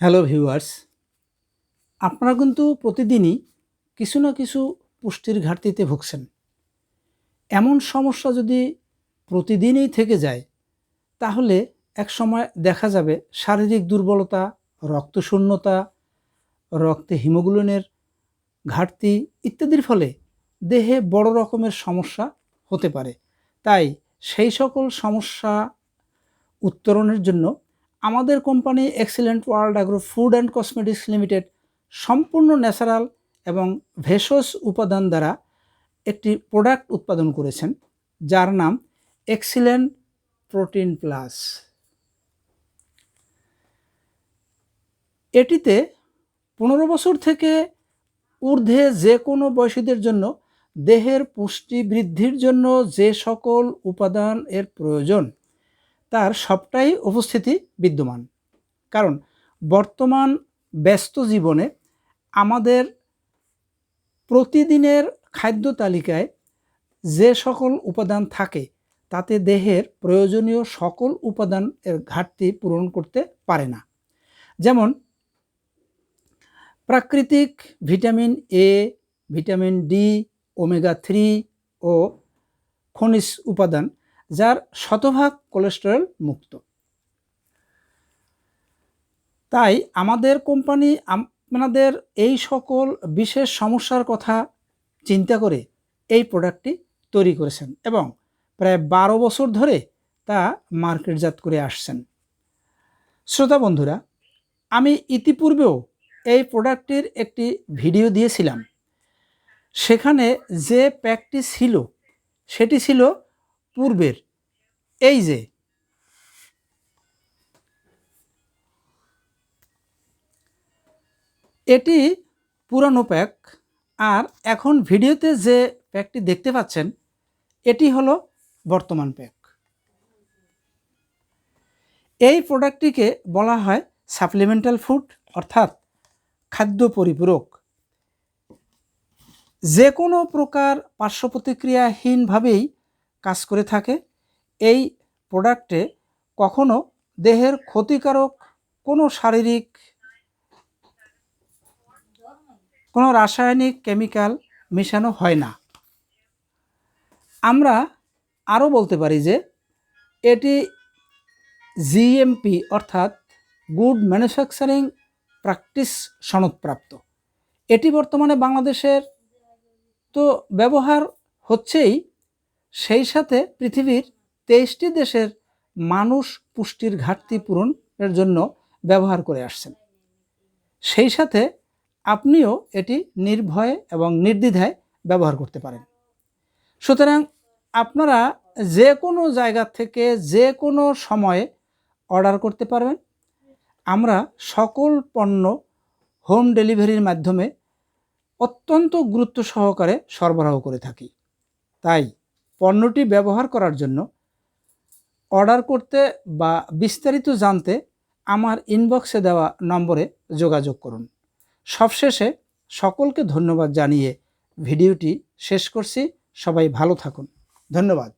Hello viewers, আপনারা কিন্তু প্রতিদিনই কিছু না কিছু পুষ্টির ঘাটতিতে ভুগছেন। এমন সমস্যা যদি প্রতিদিনই থেকে যায়, তাহলে এক সময় দেখা যাবে শারীরিক দুর্বলতা, রক্তশূন্যতা, রক্তে হিমোগ্লোবিনের ঘাটতি ইত্যাদির ফলে দেহে বড় রকমের সমস্যা হতে পারে। তাই সেই সকল সমস্যা উত্তরণের জন্য আমাদের company excellent world agro food and cosmetics limited সম্পূর্ণ ন্যাচারাল এবং ভেষজ উপাদান দ্বারা একটি প্রোডাক্ট উৎপাদন করেছেন, যার নাম এক্সিলেন্ট প্রোটিন প্লাস। এটিতে পনেরো বছর থেকে ঊর্ধ্বে যে কোনো বয়সীদের জন্য দেহের পুষ্টি বৃদ্ধির জন্য যে সকল উপাদান এর প্রয়োজন তার সবটাই উপস্থিতি বিদ্যমান। কারণ বর্তমান ব্যস্ত জীবনে আমাদের প্রতিদিনের খাদ্য তালিকায় যে সকল উপাদান থাকে, তাতে দেহের প্রয়োজনীয় সকল উপাদান এর ঘাটতি পূরণ করতে পারে না। যেমন প্রাকৃতিক vitamin A vitamin D omega three ও খনিজ উপাদান যার শতভাগ কোলেস্টেরল মুক্ত। তাই আমাদের কোম্পানি আপনাদের এই সকল বিশেষ সমস্যার কথা চিন্তা করে এই প্রোডাক্টটি তৈরি করেছেন এবং প্রায় বারো বছর ধরে তা মার্কেটজাত করে আসছেন। শ্রোতা বন্ধুরা, আমি ইতিপূর্বেও এই প্রোডাক্টটির একটি ভিডিও দিয়েছিলাম। সেখানে যে প্যাকটি ছিল, সেটি ছিল পূর্বের, এই যে, এটি পুরানো প্যাক আর এখন ভিডিওতে যে প্যাকটি দেখতে পাচ্ছেন, এটি হলো বর্তমান প্যাক এই প্রোডাক্টটিকে বলা হয় সাপ্লিমেন্টাল ফুড অর্থাৎ খাদ্য পরিপূরক। যে কোনো প্রকার পার্শ্ব প্রতিক্রিয়াহীনভাবেই কাজ করে থাকে। এই প্রোডাক্টে কখনো দেহের ক্ষতিকারক কোনো শারীরিক, কোনো রাসায়নিক কেমিক্যাল মেশানো হয় না। আমরা আরও বলতে পারি যে এটি জিএমপি অর্থাৎ গুড ম্যানুফ্যাকচারিং প্র্যাকটিস সনদপ্রাপ্ত। এটি বর্তমানে বাংলাদেশের তো ব্যবহার হচ্ছেই সেই সাথে পৃথিবীর তেইশটি দেশের মানুষ পুষ্টির ঘাটতি পূরণের জন্য ব্যবহার করে আসছেন। সেই সাথে আপনিও এটি নির্ভয়ে এবং নির্দ্বিধায় ব্যবহার করতে পারেন। সুতরাং আপনারা যে কোনো জায়গা থেকে যে কোনো সময়ে অর্ডার করতে পারবেন। আমরা সকল পণ্য হোম ডেলিভারির মাধ্যমে অত্যন্ত গুরুত্ব সহকারে সরবরাহ করে থাকি। তাই পণ্যটি ব্যবহার করার জন্য অর্ডার করতে বা বিস্তারিত জানতে আমার ইনবক্সে দেওয়া নম্বরে যোগাযোগ করুন। সবশেষে সকলকে ধন্যবাদ জানিয়ে ভিডিওটি শেষ করছি। সবাই ভালো থাকুন। ধন্যবাদ।